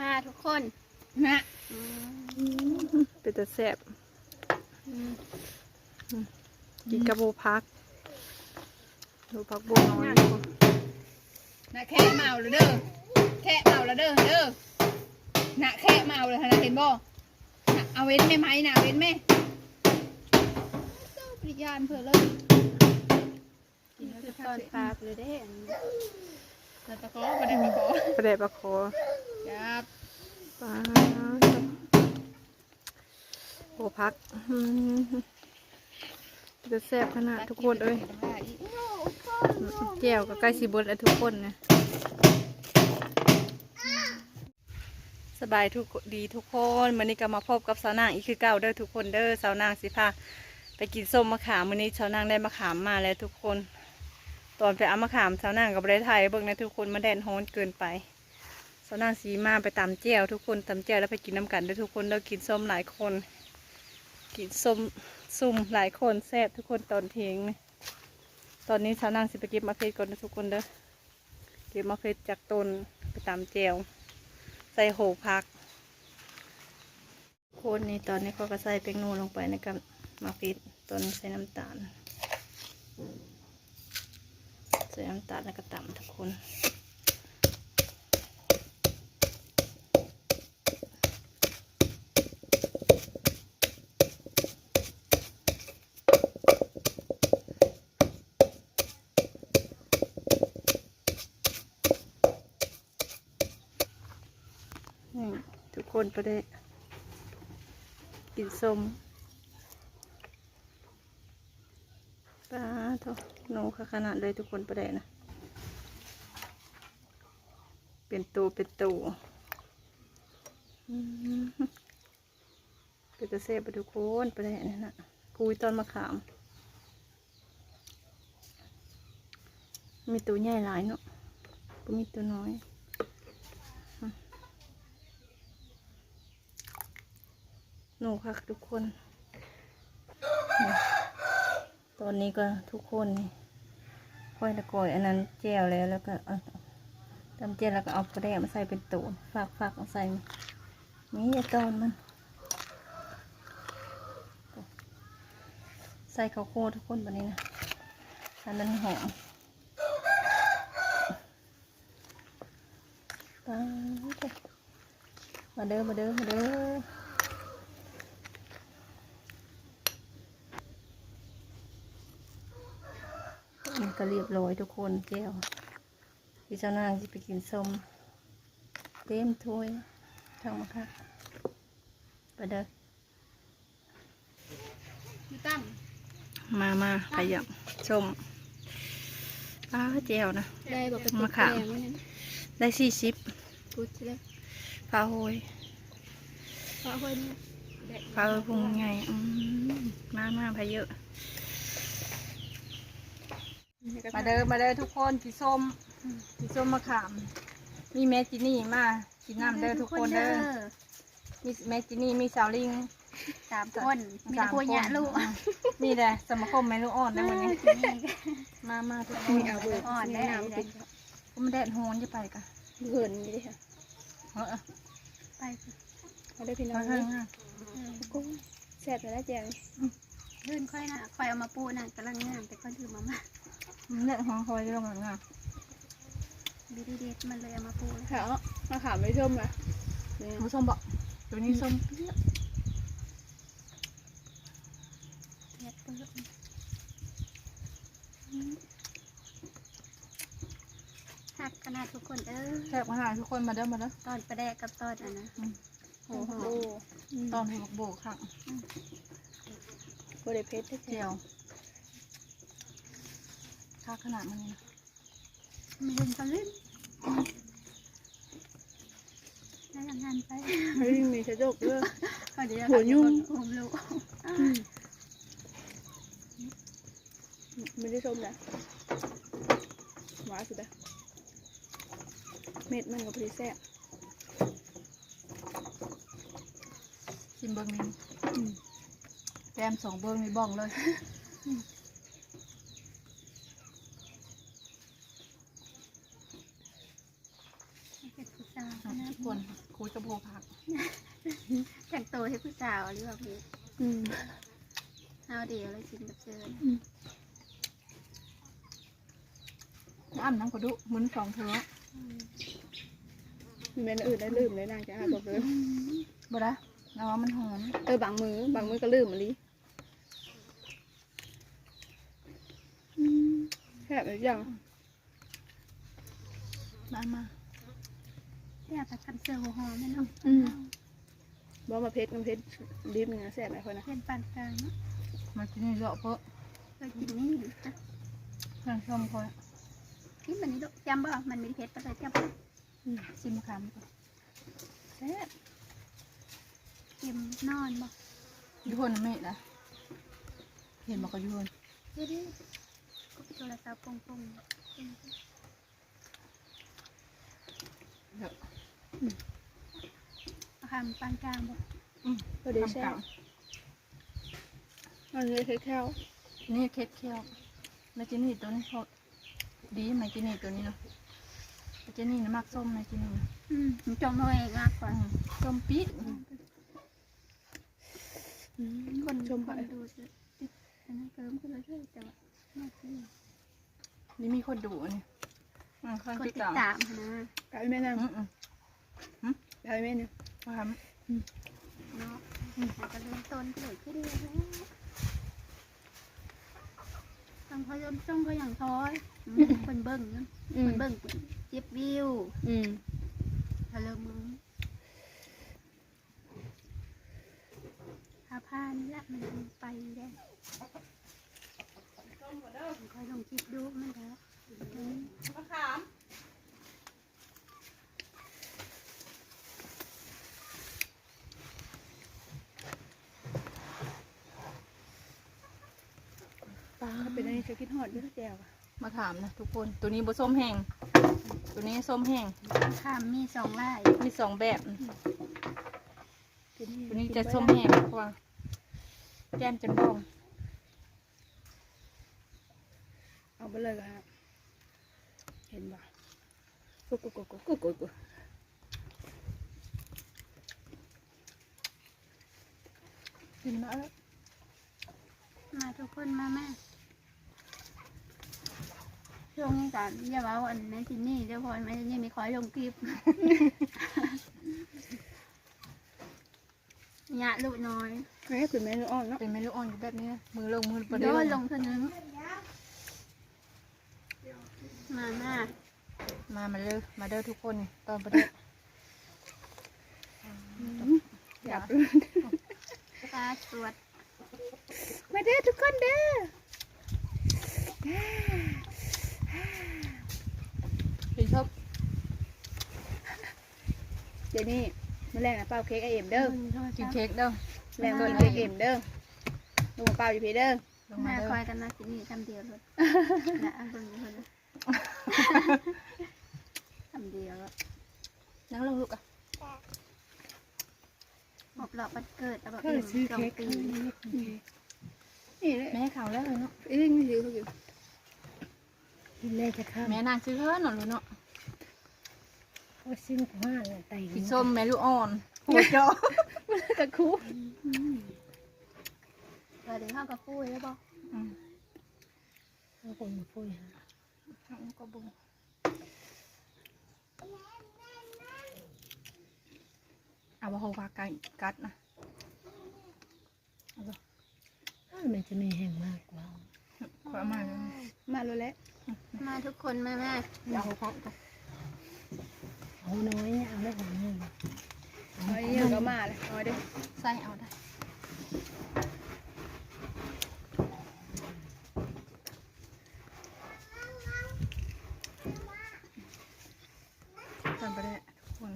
มาทุกคนนะอืมเป็นแต่แซ่บอืมกินกระโบพักดูพักโบน้อยนะแค่เมาเลยเด้อแค่เมาแล้วเด้อเด้อนะแค่เมาเลยนะเห็นบ่น่ะเอาเว้นแม่ไหมนะเว้นแม่เจ้าปริยานเผื่อเลยกินแล้วจะตอนปลาไปเลยได้อันนี้แต่ตะขอประเด็นตะขอประเดะประคอ ครับปลาโบพักอืมเป็นแต่แซ่บขนาดทุกคนเอ้ยแจ่วก็ใกล้สีบดแล้วทุกคนนะสบายทุกดีทุกคนวันนี้ก็มาพบกับสาวนางอีกคือเก่าเด้อทุกคนเด้อสาวนางสิพาไปกินส้มมะขามวันนี้สาวนางได้มะขามมาแล้วทุกคน ตอนไปเอามะขามสาวนางกับได้ไทยเบิ่งนะทุกคนมาแดนฮ้อนเกินไป สานางสีมาไปตำแจ่วทุกคนตำแจ่วแล้วไปกินน้ำกันด้อทุกคนเด้อกินส้มหลายคน กินส้มซุ่มหลายคนแซ่บทุกคนตอนเที่ยงตอนนี้สาวนางสิไปเก็บมะเขือก่อนนะทุกคนเด้อเก็บมะเขือจากต้นไปตำแจ่วใส่โหพักคนนี้ตอนนี้เขาก็ใส่เป็งนูลงไปในกับมะพริกตอนนี้ใส่น้ำตาลใส่น้ำตาลแล้วก็ตำทุกคนทุ ก็ได้ กินส้มปลาทอโนค่ะขนาดเลยทุกคนประเดนะ เป็นตัวเป็นตัวเป็นตะเสบไปทุกคนประเดนี่นะกุยตอนมะขาม มีตัวใหญ่หลายเนาะก็มีตัวน้อย หนูค่ะทุกคน ตอนนี้ก็ทุกคนค่อยตะกอยอันนั้นแจวแล้วแล้วก็ตำแจวแล้วก็เอากระแดมาใส่เป็นตูนฝากฝากเอาใส่ นี่อย่ตอนมัน ใส่ข้าวโพดทุกคนแบบนี้นะอันนั้นหอมมาเด้อมาเด้อมาเด้อ ก็เรียบร้อยทุกคนแก้วพี่เจ้านางจะไปกินส้มเต็มถ้วยทั้งมาค่ะไปเด้ออยู่ตั้งมามาขยับส้มอ้าแก้วนะได้บอกเป็นมะขามแกงไว้นั่นได้สี่สิบกูจะได้พาโหยเพราะคนนี้พาโหยพุงไงอืมมามาพาเยอะ มาเด้อมาเด้อทุกคนกินส้มกินส้มมะขาม มีแม่จินี่มากินน้ำเด้อทุกคนเด้อมีแม่จินี่มีสาวลิงสามคนมีแต่พูดยะลูกอืมมีแต่สมาคมแม่ลูกอ่อนได้วันนี้มามาทุกคนเอาเบอร์อ่อนได้ได้ก็ไม่แดดโหนจะไปกะเหินนี่ดิค่ะเออไปมาได้พี่น้มาองเถเลอะยนะกุ้งแซ่บแต่ละแจงลื่นค่อยนะค่อยเอามาปูน่ะกำลังงามแต่ค่อยถือมามา มันแดดหอมคอยจะลงหลังอะดีดีเด็ดมันเลยเอามาปูขาวมาขาวไม่ส้มนะหมูส้มบอกตัวนี้ส้มเด็ดเปิ้ลหักขนาดทุกคนเด้อแซ่บขนาดทุกคนมาเด้อมาเด้อตอนประแดกกับตอนอันนะโอ้โหตอนหัวโบกค่ะโบเดเพชรเจียวค่าขนาดมันนี่นะมีเล่นกันเล่นได้ทำงานไปเฮ้ยมีชะโจกด้วยก่อนเดี๋ยวหัวยุ่ง ผมรู้ไม่ได้ส้มนะหวานสุดเลยเม็ดมันกับพริกแซ่บชิมเบิ้งนี่แกมสองเบิ้งมีบ้องเลย เป็นผู้สาวนะ ทุก คนคุยกับโพผักแต่งตัวให้ผู้สาวหรือว่าพี่อืมเอาเดียวเลยกินกับเชิญอ้ำน้ำกระดุหมุนสองเทอะเมนอื่นได้ลืมเลยนางจะหาบอกเลยบ่ได้เราว่ามันหอมเออบางมือบางมือก็ลืมมาลิแค่แบบอย่างมามาแซ่บกับกันเสือหัวหอมแม่น้องอืมบอกมาเพชรน้ำเพชรดิบหนึ่งนะแซ่บไหมคนนะเพื่อนปานกลางเนาะมาที่นี่เลาะเพราะเคยกินนี่นะเพื่อนชมคอยกินแบบนี้ลูกจำบ่มันมีเผ็ดปะเลยจำบ่ชิมคำก่อนแซ่บเค็มนอนบ่ยูโฮนนะแม่นะเห็นบอกกับยูโฮนเดี๋ยวดิโทรศัพท์ปงปงเดี๋ยว คำปานกลางบ่พอดีทำแซ่เก่าบอันนี้คือแค่วนี่เคสเคี้ยวแล้วจินี่ตัวนี้พอดีไหมจินี่ตัวนี้เนาะจินี่นะมักส้มไหมจินี่นะอืมจองหน่อยมากกว่าอืมส้มปี๊ดคนชมไปคนดูสิติดอันนั้นเติมขึ้นเรื่อยๆแต่ว่าไม่ขึ้นนี่มีคนดูอันนี่อืมคนคนติดติดตามตามนะกลับไปแม่นาง อืมอืมกลับไปแม่เนี่ยว่าทเนาะอาจจะเริ่มต้นเกิดขึ้นเลยนะทำพยนต์จ้องก็อย่างท้อยคนเบิ่งนะอืคมนเบิ่งเจ็บวิวอืมทะเลมึงพาพานี่ละมันไปได้คอยลงคลิปดูมันแล้วำมะขาม ปลาเป็นอะไรจะคิดฮอดอยุ่งแจ่วอะมะขามนะทุกคนตัวนี้บส้มแห้งตัวนี้ส้มแห้งข้ามมีสองลายมีสองแบบกินตัวนี้จะส้มแห้งกว่าแก้มจะบ้องเอาไปเลยครับเห็นบ่กุกกุกกุกกุกกุกกุกกินมาแล้วมาทุกคนมาแม่ ช่วงนี้กันอย่าว่าอันนั้นที่นี่เดี๋ยวพอแม่ที่นี่มีคอยลงคลิปหยะลูกน้อยแม่คือแม่ลูกอ่อนเนาะเป็นเมลูกอ่อนอยู่แบบนี้นะมือลงมือประโดเดี๋ยวนลงเท่านึงมาแม่มามาเลยมาเด้อทุกคนตอนประเดี๋ยวอยากตาตรวจมาเด้อทุกคนเด้อ พี่ชอบ เดี๋ยว นี้มาแรงนะเป้าเค้กไอเอ็มเด้อกินเค้กเด้อแรงกินเค้กเอ็มเด้อลงมาเป้าอยู่พี่เด้อลงมาแม่เด้คออยกันนะที่นี่ทำเดียวเลยนะอันเบิ่งอยู่คนละทำเดียวแล้วนั่งลงลูกอะหอบหลอกวันเกิดแล้วแบบก็เลยซื้อสองเค้กปีนี่แหละแม่ข่าวแล้วเลยเนาะอีนี่ซื้อเขาอยู่แม่จะข้ามแม่นางซื้อเฮ้อหน่อยเนาะ ว่าซิมกว่าเนี่ยไต่สีส้มแม่ลูกอ่อนหัวเจาะตะคุเออเดี๋ยวเข้ากับปุ้ยแล้วบอกอืมเอาคนมาพูดฮะเอาก็บุเอาว่าเขาว่าไก่กัดนะอ้าวมันจะมีแห่งมากกว่าขวามาเลยมาเลยแหละมาทุกคนแม่แม่เอาเขาเขาเอาน้อยเนี่ยเอาได้ของนี่เอาอันนี้ก็มาเลยเอาด้อใส่เอาได้ตอนไปได้ทุกคน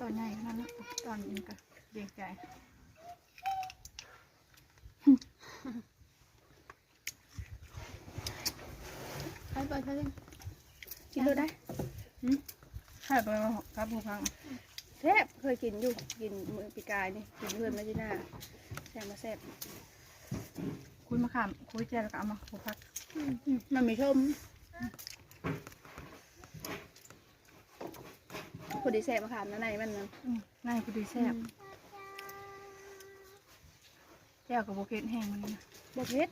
ตอนใหญ่ขนาดนั้นตอนนี้ก็เรียกใจใครบอกเธอเองกินเลยได้ ใช่ไปมาครับผู้พังแซ่บเคยกินอยู่กินมือปีกายนี่กินเพื่อนมาจีน่าแซ่บมาแซ่บคุยมาขามคุยเจแล้วก็เอามาผู้พักมันมีชมอดีแซ่บมะขามนะในมันนะอืมนายพอดีแซ่บแก้วกับโบเกตแห้งมันนะบเพ็ด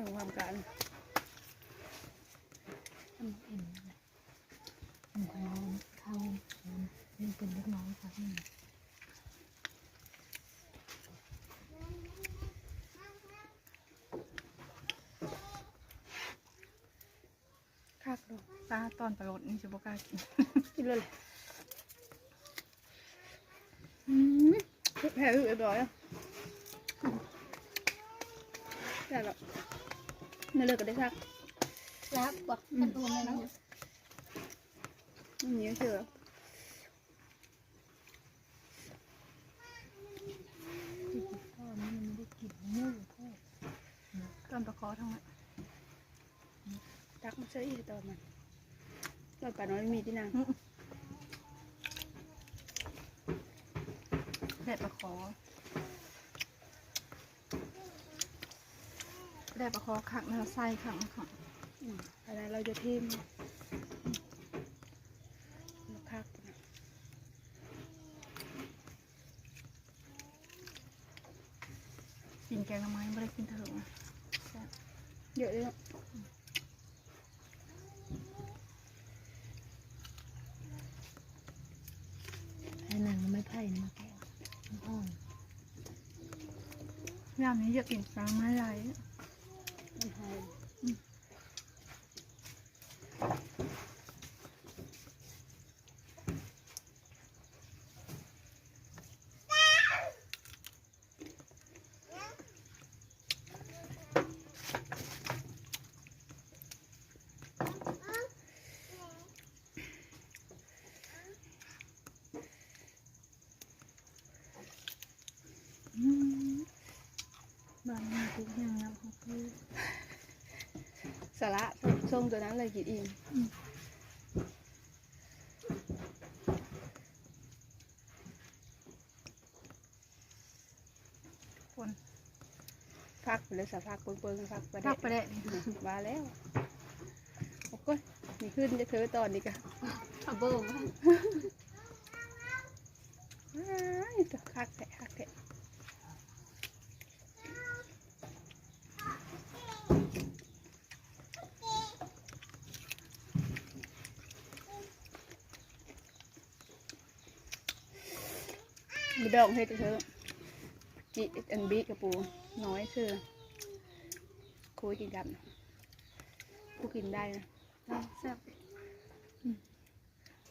เรื่องความการทำเอ็นทำเขาเขาเป็นเป็นลูกน้องค่ะพี่คักดอกตาตอนประโดดนี่จะบอกล้ากิน กินเลยอืมแพ้อึเรียบร้อยอะแต่แบบ ไม่เลิกกันได้สักรับกว่าอืมมันเหนียวเชื่อพ่อมันไม่ได้กินเนื้อพ่อตอนประคอทั้งนั้นตักมาเชื่ออีกตอนมันเราป่าน้อยมีที่นางแดดประคอ แดดประคอขักแล้วไส้ขักขักอืมอะไรเราจะทิมเราคักกินแกงละไม้ไม่ได้กินเถอะเยอะเลยเนาะให้นางไม่ไผ่มาแก้วอ่อนยามนี้อยากกินปลาไม้ไห ล บางมีทุกอย่างนะคือสาระส้มตัวนั้นเลยกินเองคนพักไปเลยสะพักเปิงเปิงพักไปทักไปได้ได้มาแล้วโอ้ยมีขึ้นจะเธอตอนนี้กันเอาเบิ่งคักแทะคักแทะ มีดองให้เธอจีอันบีกระปูน้อยเชื่อคุยกินกันกูกินได้นะแซ่บ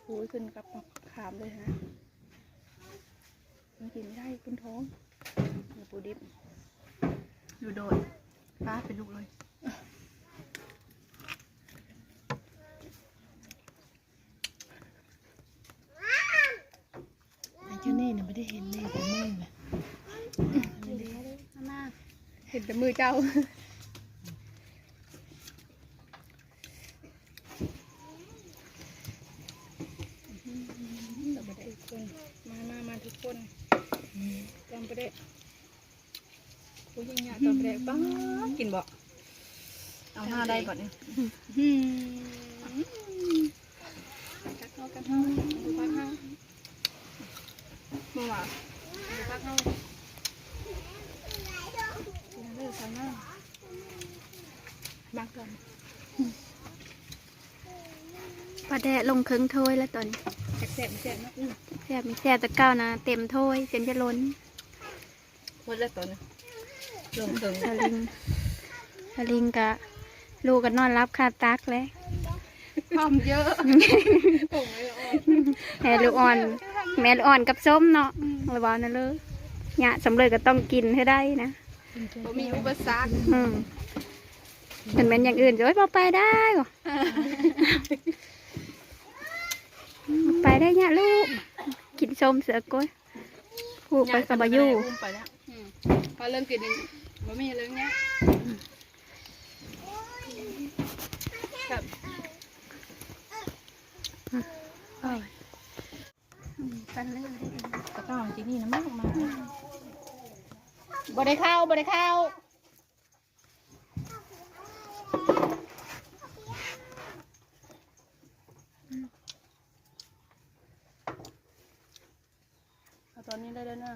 คุยขึ้นกับขามเลยฮะมันกินไม่ได้ขึ้นท้องมีปูดิบอยู่โดดป้าเป็นลูกเลย ไอ้เจ้าเน่เนี่ยไม่ได้เห็นเน่แต่แม่งเลย เห็นแต่มือเจ้า เราไปได้ทุกคน มามามาทุกคนจำไปได้ผู้ยิงยาจำไปได้ป้ากินบ่เอาหน้าได้ก่อนเนี่ยหืมกักเข้ากักเข้าดูพักเข้าเมื่อวานดูพักเข้าเลือกสา วหน้าบักก่อนปลาแดะลงเครื่องถ้วยแล้วตอนนี้แสบแสบแสบนะอืมแซ่บมีแซ่บตะเก้านะ เต็มถ้วยจนจะล้นหมดแล้วตัวนึงเริ่มถึงสลิงสลิงกะลูกก็นอนรับคาตักแล้วความเยอะแม่ลูกอ่อน แม่ลูกอ่อนกับส้มเนาะระวังนะเลยเนี่ยสำเร็จก็ต้องกินให้ได้นะ บ่มีอุปสรรคอืมเห็นเป็นอย่างอื่นจะไม่ไปได้หรอไปได้เนี่ยลูก กินส้มเสือกล้วยผูกไปกับบายูมไปแล้วอืมพอเริ่มกินนี่บ่มีเรื่องเนี้ยแบบเอออืมกันเลยตะกร้าจีนี่นะไม่ออกมา บ่ได้เข้าบ่ได้เข้า อนนี้ได้แล้วนะ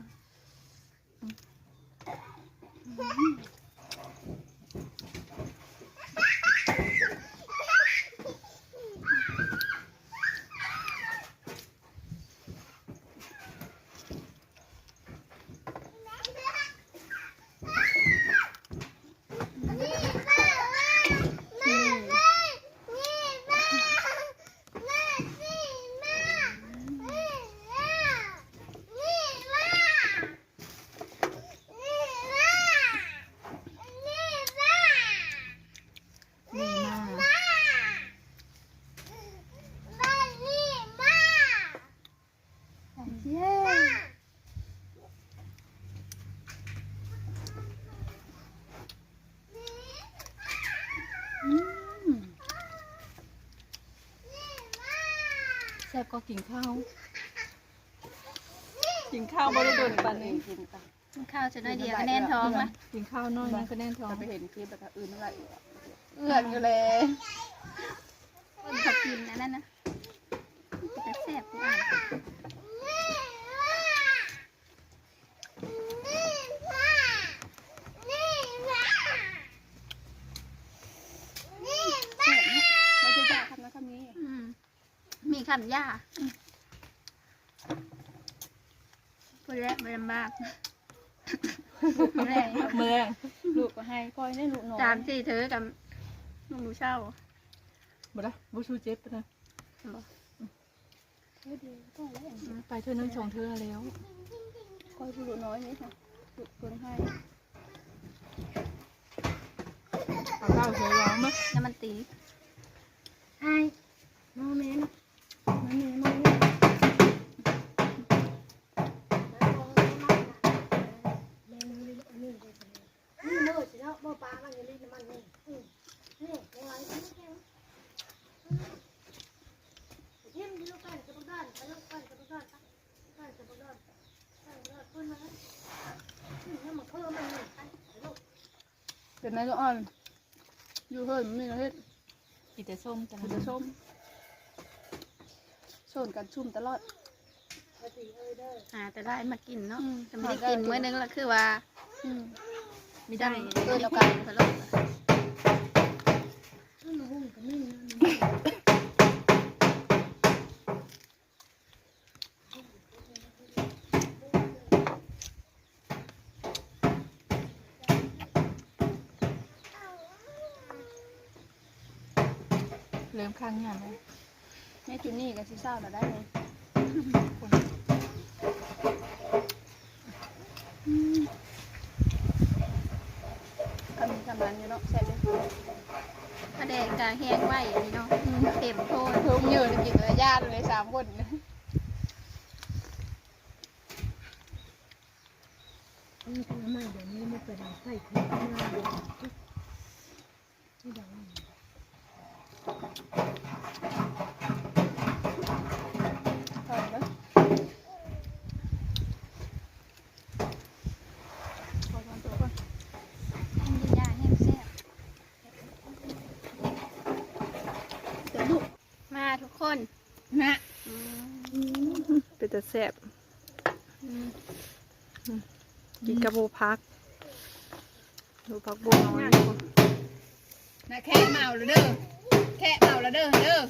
แซ่ บก็กินข้าว กินข้าวบ่ได้โดนปันนี้กินกันกินข้าวจะน้อยเดียวก็แน่นท้องละกินข้าวน้อยนะก็แน่นท้องเราไปเห็นคลิปแบบอื่นอะไรเอื้อนอยู่เลยคนเขากินอันนั้นนะจะแซ่บกูอ่านเสียงไม่ใช่ยาคำนะคำนี้อื มมีขันหญ้าพูดแล้วไม่ลำบากแรงเมืองลูกก็ให้ก้อยได้ลูกน้อยจามสี่เธอกับลุงหนูเช่าบ่ได้บ่ชูเจ็บปะนะบอกไปเธอนั่งชงเธอแล้วก้อยผู้ลูกน้อยนี่ค่ะลูกเพิ่งให้เอาข้าวเธอร้องมั้ยน้ำมันตีใช่โมเมนต์มันมีมันนี่เมื่อสิแล้วบ่ปลามันอยู่ในน้ำมันนี่นี่ยังไงยิ้มยิ้มกันกับด้านกับด้านกับด้านด้านกับด้านด้านด้านขึ้นมาขึ้นแล้วมาเพิ่มมันนี่ เป็นไงลูกอ่อนอยู่เฮ้ยมันมีอะไรเฮ็ดกินแต่ส้มแต่มันจะส้ม ส้นกันชุ่มตลอดอ่าแต่ได้มากินเนาะอืมแต่ไม่ได้กินมื้อนึงละคือว่าอืม ไม่ได้เกินแล้วกัน ตลอดเริ่มข้างงานแล้ว แม่จุนี่กับซิเศร้าน่ะได้เลยกำมีกำมันอยู่เนาะแซ่บเลยกระแดงกาแห้งไหว้อันนี้เนาะเต็มโทนเพิ่งยืนกินระยะเลยสามคนนี่ทำไมเดี๋ยวนี้ไม่เปิดไฟคุยกันมาที่ดัง ถอยแล้วขอทำตัวก่อน แห้งยาแห้งแซ่บ เดี๋ยวลูก มาทุกคน นะ อืม เป็น แต่แซ่บกินกับบูพักบูพักบูน้อยนะแค่เมาแล้วเด้อแค่เมาแล้วเด้อเด้อ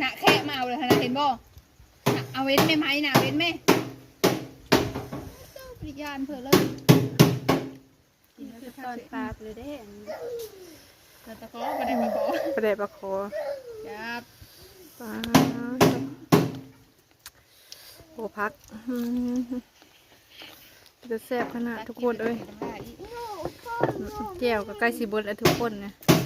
นะแค่เมาเลยนะเห็นบ่น่ะเอาเว้นแม่ไหมนะเว้นแม่เจ้าปริยานเผื่อเลยกินคือตอนปลาไปเลยได้อันนี้แต่ตะขอประเด็นมาขอประเดะประคอจับปลา บูพักอืมเป็นแต่แซ่บขนาดทุกคนเอ้ยแจ่วก็ใกล้สิเบดแล้วทุกคนนะเ